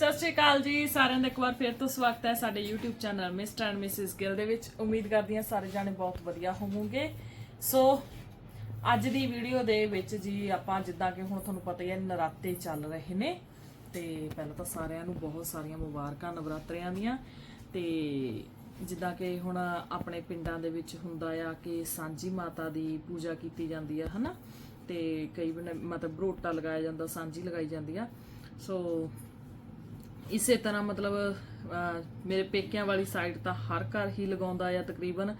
ਸਤਿ ਸ਼੍ਰੀ ਅਕਾਲ ਜੀ, ਸਾਰਿਆਂ ਦਾ ਇੱਕ ਵਾਰ ਫਿਰ ਤੋਂ ਸਵਾਗਤ ਹੈ ਸਾਡੇ YouTube channel mister and missus Gill ਦੇ ਵਿੱਚ। ਉਮੀਦ ਕਰਦੀ ਹਾਂ ਸਾਰੇ ਜਾਣੇ ਬਹੁਤ ਵਧੀਆ ਹੋਵੋਗੇ। ਸੋ ਅੱਜ ਦੀ ਵੀਡੀਓ ਦੇ ਵਿੱਚ ਜੀ ਆਪਾਂ ਜਿੱਦਾਂ ਕਿ ਹੁਣ ਤੁਹਾਨੂੰ ਪਤਾ ਹੀ ਹੈ, ਨਰਾਤੇ ਚੱਲ ਰਹੇ ਨੇ। ਤੇ ਪਹਿਲਾਂ ਤਾਂ ਸਾਰਿਆਂ ਨੂੰ ਬਹੁਤ ਸਾਰੀਆਂ ਮੁਬਾਰਕਾਂ ਨਵਰਾਤਰਿਆਂ ਦੀਆਂ। ਤੇ ਜਿੱਦਾਂ ਕਿ ਹੁਣ ਆਪਣੇ ਪਿੰਡਾਂ ਦੇ ਵਿੱਚ ਹੁੰਦਾ ਆ ਕਿ ਸਾਂਝੀ ਮਾਤਾ ਦੀ ਪੂਜਾ ਕੀਤੀ ਜਾਂਦੀ ਆ, ਹਨਾ? ਤੇ ਕਈ ਮਤਲਬ ਬਰੋਟਾ ਲਗਾਇਆ ਜਾਂਦਾ, ਸਾਂਝੀ ਲਗਾਈ ਜਾਂਦੀ ਆ। ਸੋ ਇਸੇ ਤਰ੍ਹਾਂ ਮਤਲਬ ਮੇਰੇ ਪੇਕਿਆਂ ਵਾਲੀ ਸਾਈਡ ਤਾਂ ਹਰ ਘਰ ਹੀ ਲਗਾਉਂਦਾ ਆ ਤਕਰੀਬਨ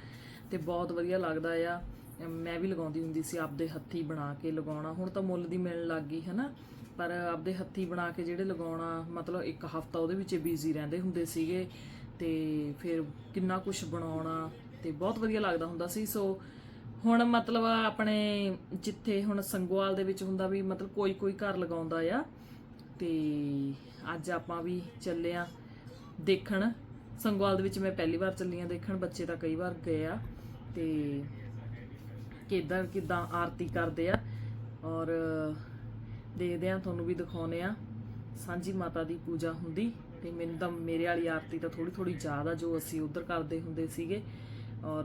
ਤੇ ਬਹੁਤ ਵਧੀਆ ਲੱਗਦਾ ਆ। ਮੈਂ ਵੀ ਲਗਾਉਂਦੀ ਹੁੰਦੀ ਸੀ ਆਪਦੇ ਹੱਥੀ ਬਣਾ ਕੇ ਲਗਾਉਣਾ। ਹੁਣ ਤਾਂ ਮੁੱਲ ਦੀ ਮਿਲਣ ਲੱਗ ਗਈ ਹੈ ਨਾ ਪਰ ਆਪਦੇ ਹੱਥੀ ਬਣਾ ਕੇ ਜਿਹੜੇ ਲਗਾਉਣਾ, ਮਤਲਬ ਇੱਕ ਹਫਤਾ ਉਹਦੇ ਵਿੱਚ ਬਿਜ਼ੀ ਰਹਿੰਦੇ ਹੁੰਦੇ ਸੀਗੇ ਤੇ ਫਿਰ ਕਿੰਨਾ ਕੁਝ ਬਣਾਉਣਾ ਤੇ ਬਹੁਤ ਵਧੀਆ ਲੱਗਦਾ ਹੁੰਦਾ ਸੀ। ਸੋ ਹੁਣ ਮਤਲਬ ਆਪਣੇ ਜਿੱਥੇ ਹੁਣ ਸੰਗਵਾਲ ਦੇ ਵਿੱਚ ਹੁੰਦਾ ਵੀ ਮਤਲਬ ਕੋਈ ਕੋਈ ਘਰ ਲਗਾਉਂਦਾ ਆ ਤੇ ਅੱਜ ਆਪਾਂ ਵੀ ਚੱਲੇ ਆ ਦੇਖਣ। ਸੰਗਵਾਲ ਦੇ ਵਿੱਚ ਮੈਂ ਪਹਿਲੀ ਵਾਰ ਚੱਲੀ ਆ ਦੇਖਣ, ਬੱਚੇ ਤਾਂ ਕਈ ਵਾਰ ਗਏ ਆ। ਤੇ ਕਿਦਾਂ ਕਿਦਾਂ ਆਰਤੀ ਕਰਦੇ ਆ। ਔਰ ਦੇਖਦੇ ਆ, ਤੁਹਾਨੂੰ ਵੀ ਦਿਖਾਉਨੇ ਆ। ਸਾਂਝੀ ਮਾਤਾ ਦੀ ਪੂਜਾ ਹੁੰਦੀ ਤੇ ਮੈਨੂੰ ਤਾਂ ਮੇਰੇ ਵਾਲੀ ਆਰਤੀ ਤਾਂ ਥੋੜੀ ਥੋੜੀ ਯਾਦ ਆ ਜੋ ਅਸੀਂ ਉਧਰ ਕਰਦੇ ਹੁੰਦੇ ਸੀਗੇ। ਔਰ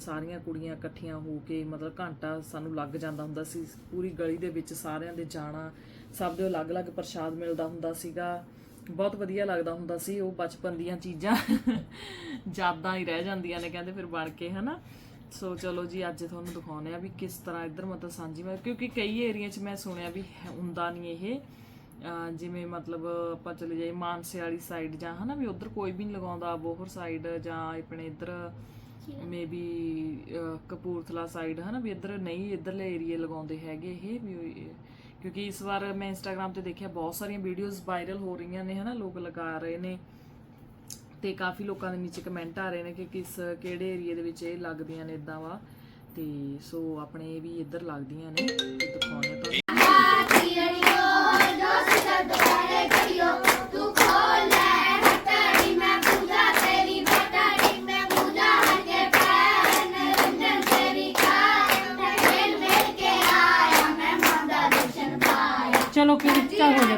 ਸਾਰੀਆਂ ਕੁੜੀਆਂ ਇਕੱਠੀਆਂ ਹੋ ਕੇ ਮਤਲਬ ਘੰਟਾ ਸਾਨੂੰ ਲੱਗ ਜਾਂਦਾ ਹੁੰਦਾ ਸੀ, ਪੂਰੀ ਗਲੀ ਦੇ ਵਿੱਚ ਸਾਰਿਆਂ ਦੇ ਜਾਣਾ, ਸਭ ਦੇ ਅਲੱਗ-ਅਲੱਗ ਪ੍ਰਸ਼ਾਦ ਮਿਲਦਾ ਹੁੰਦਾ ਸੀਗਾ। ਬਹੁਤ ਵਧੀਆ ਲੱਗਦਾ ਹੁੰਦਾ ਸੀ ਉਹ ਬਚਪਨ ਦੀਆਂ ਚੀਜ਼ਾਂ। ਯਾਦਾਂ ਹੀ ਰਹਿ ਜਾਂਦੀਆਂ ਨੇ ਕਹਿੰਦੇ ਫਿਰ ਬਣ ਕੇ, ਹਨਾ? ਸੋ ਚਲੋ ਜੀ, ਅੱਜ ਤੁਹਾਨੂੰ ਦਿਖਾਉਂਦੇ ਆ ਵੀ ਕਿਸ ਤਰ੍ਹਾਂ ਇੱਧਰ ਮਤਲਬ ਸਾਂਝੀ ਮਾ ਕਿਉਂਕਿ ਕਈ ਏਰੀਆ 'ਚ ਮੈਂ ਸੁਣਿਆ ਵੀ ਹੈ- ਹੁੰਦਾ ਨਹੀਂ ਇਹ। ਜਿਵੇਂ ਮਤਲਬ ਆਪਾਂ ਚਲੇ ਜਾਈਏ ਮਾਨਸੇ ਵਾਲੀ ਸਾਈਡ ਜਾਂ, ਹਨਾ, ਵੀ ਉਧਰ ਕੋਈ ਵੀ ਨਹੀਂ ਲਗਾਉਂਦਾ, ਬੋਹਰ ਸਾਈਡ ਜਾਂ ਆਪਣੇ ਇੱਧਰ ਮੇਬੀ ਕਪੂਰਥਲਾ ਸਾਈਡ ਹਨਾ, ਵੀ ਇੱਧਰ ਨਹੀਂ, ਇੱਧਰਲੇ ਏਰੀਏ ਲਗਾਉਂਦੇ ਹੈਗੇ ਇਹ ਵੀ, ਕਿਉਂਕਿ ਇਸ ਵਾਰ ਮੈਂ ਇੰਸਟਾਗ੍ਰam ਤੇ ਦੇਖਿਆ ਬਹੁਤ ਸਾਰੀਆਂ ਵੀਡੀਓਜ਼ ਵਾਇਰਲ ਹੋ ਰਹੀਆਂ ਨੇ, ਹਨਾ, ਲੋਕ ਲਗਾ ਰਹੇ ਨੇ। ਤੇ ਕਾਫੀ ਲੋਕਾਂ ਦੇ ਨੀਚੇ ਕਮੈਂਟ ਆ ਰਹੇ ਨੇ ਕਿ ਕਿਸ, ਕਿਹੜੇ ਏਰੀਏ ਦੇ ਵਿੱਚ ਇਹ ਲੱਗਦੀਆਂ ਨੇ ਇਦਾਂ ਵਾ। ਤੇ ਸੋ ਆਪਣੇ ਇਹ ਵੀ ਇੱਧਰ ਲੱਗਦੀਆਂ ਨੇ, ਤੇ ਦਿਖਾਉਣੇ ਤੁਹਾਨੂੰ। ਚਲੋ ਫਿਰ ਚੱਲ ਹੋ ਜਾ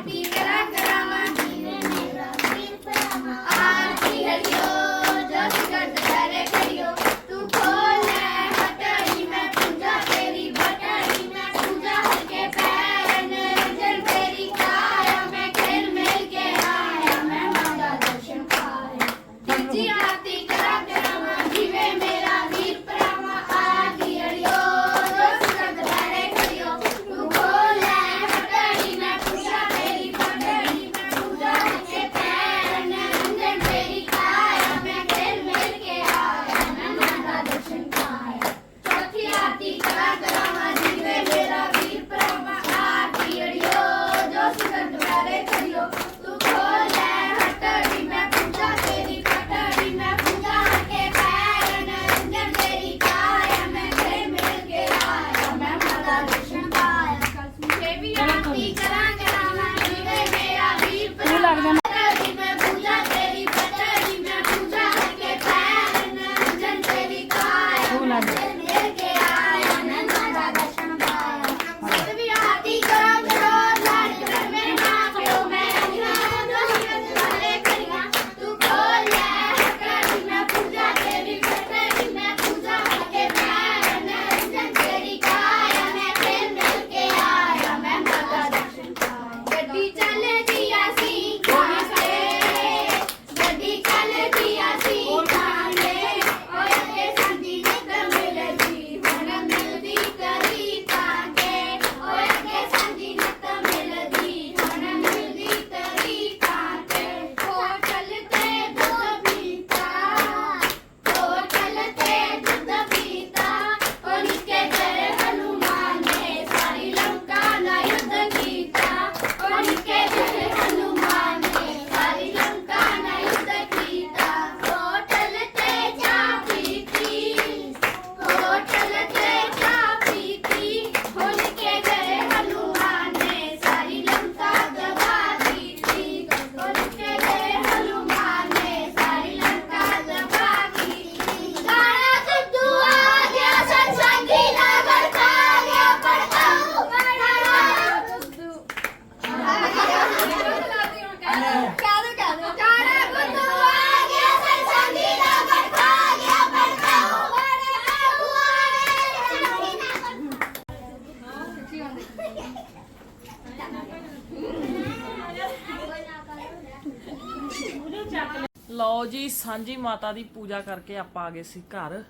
ਲਓ ਜੀ ਸਾਂਝੀ ਮਾਤਾ ਦੀ ਪੂਜਾ ਕਰਕੇ ਆਪਾਂ ਆ ਗਏ ਸੀ ਘਰ।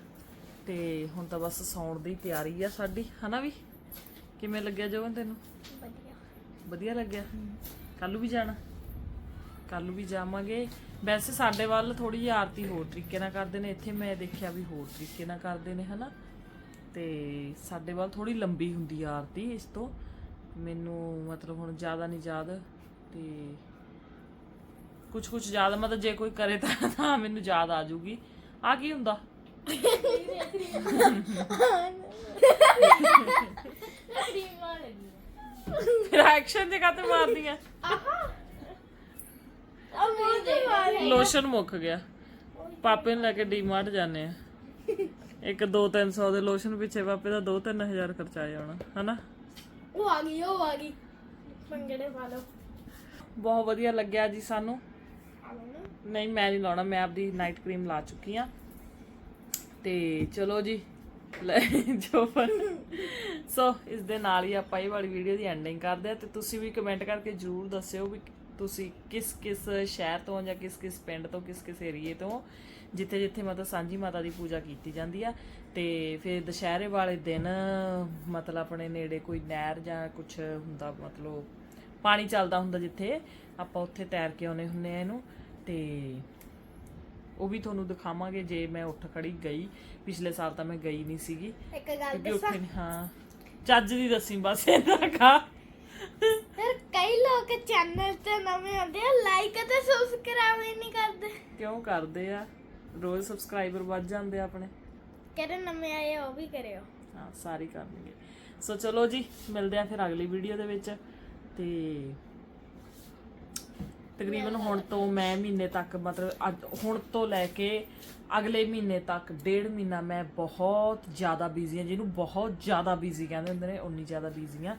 ਤੇ ਹੁਣ ਤਾਂ ਬਸ ਸੌਣ ਦੀ ਤਿਆਰੀ ਆ ਸਾਡੀ ਹਨਾ ਵੀ? ਕਿਵੇਂ ਲੱਗਿਆ ਜੋਗਨ ਤੈਨੂੰ? ਵਧੀਆ। ਵਧੀਆ ਲੱਗਿਆ? ਕੱਲ ਵੀ ਜਾਣਾ? ਕੱਲ ਵੀ ਜਾਵਾਂਗੇ। ਵੈਸੇ ਸਾਡੇ ਵੱਲ ਥੋੜੀ ਜਿਹੀ ਆਰਤੀ ਹੋਰ ਤਰੀਕੇ ਨਾਲ ਕਰਦੇ ਨੇ ਇੱਥੇ ਮੈਂ ਦੇਖਿਆ ਵੀ ਹੋਰ ਤਰੀਕੇ ਨਾਲ ਕਰਦੇ ਨੇ ਹਨਾ? ਤੇ ਸਾਡੇ ਵੱਲ ਥੋੜੀ ਲੰਬੀ ਹੁੰਦੀ ਆ ਆਰਤੀ ਇਸ ਤੋਂ। ਮੈਨੂੰ ਮਤਲਬ ਹੁਣ ਜ਼ਿਆਦਾ ਨਹੀਂ ਯਾਦ ਤੇ ਕੁਝ ਕੁਝ ਜ਼ਿਆਦਾ ਮਤਲਬ ਜੇ ਕੋਈ ਕਰੇ ਤਾਂ ਤਾਂ ਮੈਨੂੰ ਯਾਦ ਆ ਜਾਊਗੀ ਆ ਕੀ ਹੁੰਦਾ? ਫਿਰ ਐਕਸ਼ਨ ਦੇ ਕਾਤੇ ਮਾਰਦੀਆਂ? ਆ ਲੋਸ਼ਨ ਮੁੱਕ ਗਿਆ। ਪਾਪੇ ਨੂੰ ਲੈ ਕੇ ਡੀਮਾਰਟ ਜਾਂਦੇ ਆ। ਇੱਕ 2-300 ਦੇ ਲੋਸ਼ਨ ਪਿੱਛੇ ਪਾਪੇ ਦਾ 2-3000 ਖਰਚਾ ਜਾਣਾ ਹਨਾ? ਉਹ ਆ ਗਈ ਉਹ ਆ ਗਈ। ਪੰਗੜੇ ਪਾ ਲਓ। ਬਹੁਤ ਵਧੀਆ ਲੱਗਿਆ ਜੀ ਸਾਨੂੰ। ਨਹੀਂ, ਮੈਂ ਨਹੀਂ ਲਾਉਣਾ, ਮੈਂ ਆਪਦੀ ਨਾਈਟ ਕਰੀਮ ਲਾ ਚੁੱਕੀ ਆ ਤੇ ਚਲੋ ਜੀ, ਲੈ ਜੋ ਪਰ ਸੋ ਇਸ ਦੇ ਨਾਲ ਹੀ ਆਪਾਂ ਇਹ ਵਾਲੀ ਵੀਡੀਓ ਦੀ ਐਂਡਿੰਗ ਕਰਦੇ ਆ ਤੇ ਤੁਸੀਂ ਵੀ ਕਮੈਂਟ ਕਰਕੇ ਜਰੂਰ ਦੱਸਿਓ ਵੀ ਤੁਸੀਂ ਕਿਸ ਕਿਸ ਸ਼ਹਿਰ ਤੋਂ ਜਾਂ ਕਿਸ ਕਿਸ ਪਿੰਡ ਤੋਂ, ਕਿਸ ਕਿਸ ਏਰੀਏ ਤੋਂ ਜਿੱਥੇ ਜਿੱਥੇ ਮਤਲਬ ਸਾਂਝੀ ਮਾਤਾ ਦੀ ਪੂਜਾ ਕੀਤੀ ਜਾਂਦੀ ਆ। ਤੇ ਫਿਰ ਦੁਸ਼ਹਿਰੇ ਵਾਲੇ ਦਿਨ, ਮਤਲਬ ਆਪਣੇ ਨੇੜੇ ਕੋਈ ਨਹਿਰ ਜਾਂ ਕੁਝ ਹੁੰਦਾ, ਮਤਲਬ ਪਾਣੀ ਚੱਲਦਾ ਹੁੰਦਾ ਜਿੱਥੇ, ਆਪਾਂ ਉੱਥੇ ਤੈਰ ਕੇ ਆਉਨੇ ਹੁੰਨੇ ਆ ਇਹਨੂੰ। ਤੇ ਉਹ ਵੀ ਤੁਹਾਨੂੰ ਦਿਖਾਵਾਂਗੇ ਜੇ ਮੈਂ ਉੱਠ ਖੜੀ ਗਈ। ਪਿਛਲੇ ਸਾਲ ਤਾਂ ਮੈਂ ਗਈ ਨਹੀਂ ਸੀਗੀ। ਇੱਕ ਗੱਲ ਕਿਉਂਕਿ ਦੱਸਾਂ? ਉੱਥੇ ਨਹੀਂ ਹਾਂ। ਚੱਜ ਦੀ ਦੱਸੀ ਬਸ ਇਹਨਾਂ ਕਾ ਫਿਰ ਕਈ ਲੋਕ ਚੈਨਲ ਤੇ ਨਵੇਂ ਆਉਂਦੇ ਆ ਲਾਈਕ ਅਤੇ ਸਬਸਕ੍ਰਾਈਬ ਹੀ ਨਹੀਂ ਕਰਦੇ। ਕਿਉਂ ਕਰਦੇ ਆ? ਰੋਜ਼ ਸਬਸਕ੍ਰਾਈਬਰ ਵੱਧ ਜਾਂਦੇ ਆ ਆਪਣੇ। ਕਿਹੜੇ ਨਵੇਂ ਆਏ ਆ ਉਹ ਵੀ ਕਰਿਓ। ਹਾਂ ਸਾਰੇ ਕਰਨਗੇ। ਸੋ ਚਲੋ ਜੀ ਮਿਲਦੇ ਆ ਫਿਰ ਅਗਲੀ ਵੀਡੀਓ ਦੇ ਵਿੱਚ। ਤੇ ਤਕਰੀਬਨ ਹੁਣ ਤੋਂ ਮੈਂ ਮਹੀਨੇ ਤੱਕ ਮਤਲਬ ਅੱਜ ਹੁਣ ਤੋਂ ਲੈ ਕੇ ਅਗਲੇ ਮਹੀਨੇ ਤੱਕ ਡੇਢ ਮਹੀਨਾ ਮੈਂ ਬਹੁਤ ਜ਼ਿਆਦਾ ਬਿਜ਼ੀ ਹਾਂ, ਜਿਹਨੂੰ ਬਹੁਤ ਜ਼ਿਆਦਾ ਬਿਜ਼ੀ ਕਹਿੰਦੇ ਹੁੰਦੇ ਨੇ ਉਨੀ ਜ਼ਿਆਦਾ ਬਿਜ਼ੀ ਹਾਂ।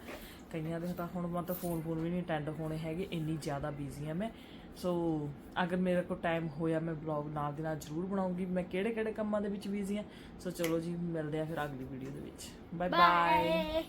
ਕਈਆਂ ਦੇ ਤਾਂ ਹੁਣ ਮਤਲਬ ਫੋਨ ਫੋਨ ਵੀ ਨਹੀਂ ਅਟੈਂਡ ਹੋਣੇ ਹੈਗੇ, ਇੰਨੀ ਜ਼ਿਆਦਾ ਬਿਜ਼ੀ ਹਾਂ ਮੈਂ। ਸੋ ਅਗਰ ਮੇਰੇ ਕੋਲ ਟਾਈਮ ਹੋਇਆ, ਮੈਂ ਵਲੌਗ ਨਾਲ ਦੀ ਨਾਲ ਜ਼ਰੂਰ ਬਣਾਉਂਗੀ। ਮੈਂ ਕਿਹੜੇ ਕਿਹੜੇ ਕੰਮਾਂ ਦੇ ਵਿੱਚ ਬਿਜ਼ੀ ਹਾਂ? ਸੋ ਚਲੋ ਜੀ, ਮਿਲਦੇ ਆ ਫਿਰ ਅਗਲੀ ਵੀਡੀਓ ਦੇ ਵਿੱਚ। Bye bye bye